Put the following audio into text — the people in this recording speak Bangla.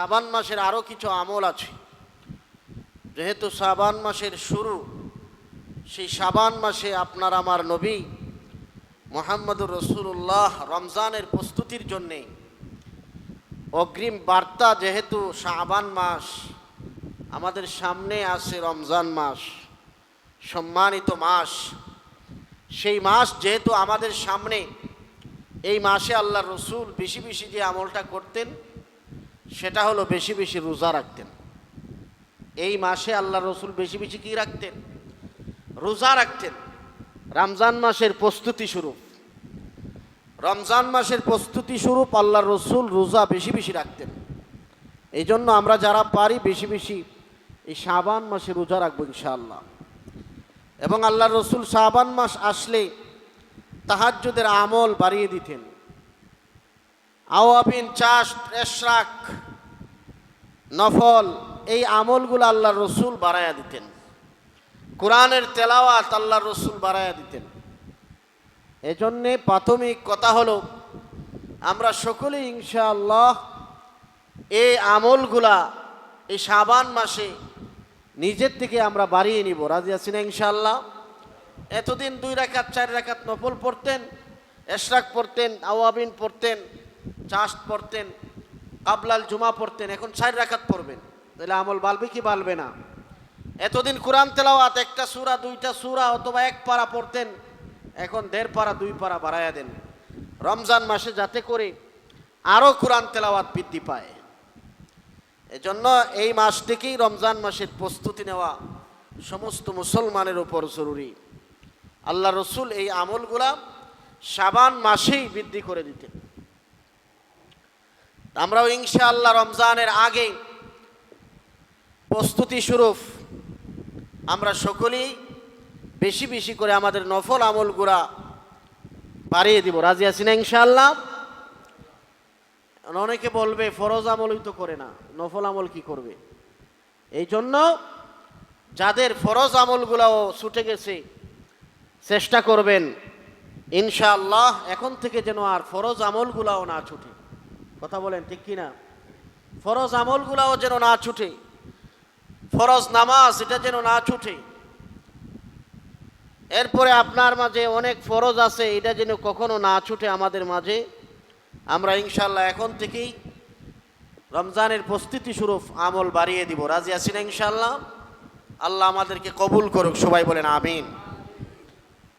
শাবান মাসের আরও কিছু আমল আছে। যেহেতু শাবান মাসের শুরু, সেই শাবান মাসে আপনার আমার নবী মোহাম্মদুর রসুল্লাহ রমজানের প্রস্তুতির জন্যে অগ্রিম বার্তা যেহেতু শাবান মাস, আমাদের সামনে আছে রমজান মাস, সম্মানিত মাস। সেই মাস যেহেতু আমাদের সামনে, এই মাসে আল্লাহ রসুল বেশি বেশি যে আমলটা করতেন সেটা হলো বেশি বেশি রোজা রাখতেন। এই মাসে আল্লাহ রসুল বেশি বেশি কি রাখতেন? রোজা রাখতেন। রমজান মাসের প্রস্তুতি স্বরূপ। রমজান মাসের প্রস্তুতি স্বরূপ আল্লাহ রসুল রোজা বেশি বেশি রাখতেন। এই জন্য আমরা যারা পারি বেশি বেশি এই শাবান মাসে রোজা রাখব ইনশাআল্লাহ। এবং আল্লাহ রসুল শাবান মাস আসলে তাহাজ্জুদের আমল বাড়িয়ে দিতেন। আওয়াবিন, চাষ, এশরাক, নফল, এই আমলগুলো আল্লাহ রসুল বাড়াইয়া দিতেন। কোরআনের তেলাওয়াত আল্লাহ রসুল বাড়াইয়া দিতেন। এজন্যে প্রাথমিক কথা হলো, আমরা সকলেই ইনশাআল্লাহ এই আমলগুলা এই শাবান মাসে নিজের থেকে আমরা বাড়িয়ে নিব। রাজি আছি না এতদিন দুই রাকাত, চার রাকাত নফল পড়তেন, এশরাক পড়তেন, আওয়াবিন পড়তেন চাষ পড়তেন, কাবলাল জুমা পড়তেন, এখন চার রাকাত পড়বেন। তাহলে আমল বাড়বে কি বাড়বে না? এতদিন কোরআন তেলাওয়াত, একটা সুরা, দুইটা সুরা অথবা এক পারা পড়তেন, এখন দেড় পারা, দুই পারা বাড়াইয়া দেন। রমজান মাসে যাতে করে আরও কোরআন তেলাওয়াত বৃদ্ধি পায়। এজন্য এই মাস থেকেই রমজান মাসের প্রস্তুতি নেওয়া সমস্ত মুসলমানের উপর জরুরি। আল্লাহ রসুল এই আমলগুলা সাবান মাসেই বৃদ্ধি করে দিতেন। আমরাও ইনশাআল্লাহ রমজানের আগে প্রস্তুতি স্বরূপ আমরা সকলেই বেশি বেশি করে আমাদের নফল আমলগুলা বাড়িয়ে দিব। রাজি আছি না ইনশাআল্লাহ অনেকে বলবে, ফরজ আমলই তো করে না, নফল আমল কি করবে? এই জন্য যাদের ফরজ আমলগুলাও ছুটে গেছে, চেষ্টা করবেন, ইনশাআল্লাহ এখন থেকে যেন আর ফরজ আমলগুলাও না ছুটে। কথা বলেন, ঠিক কি না ফরজ আমলগুলাও যেন না ছুটে, ফরজ নামাজ এটা যেন না ছুটে। এরপরে আপনার মাঝে অনেক ফরজ আছে, এটা যেন কখনো না ছুটে আমাদের মাঝে। আমরা ইনশাল্লাহ এখন থেকেই রমজানের প্রস্তুতি স্বরূপ আমল বাড়িয়ে দিব। রাজি আছি না ইনশাল্লাহ আল্লাহ আমাদেরকে কবুল করুক, সবাই বলেন আমিন।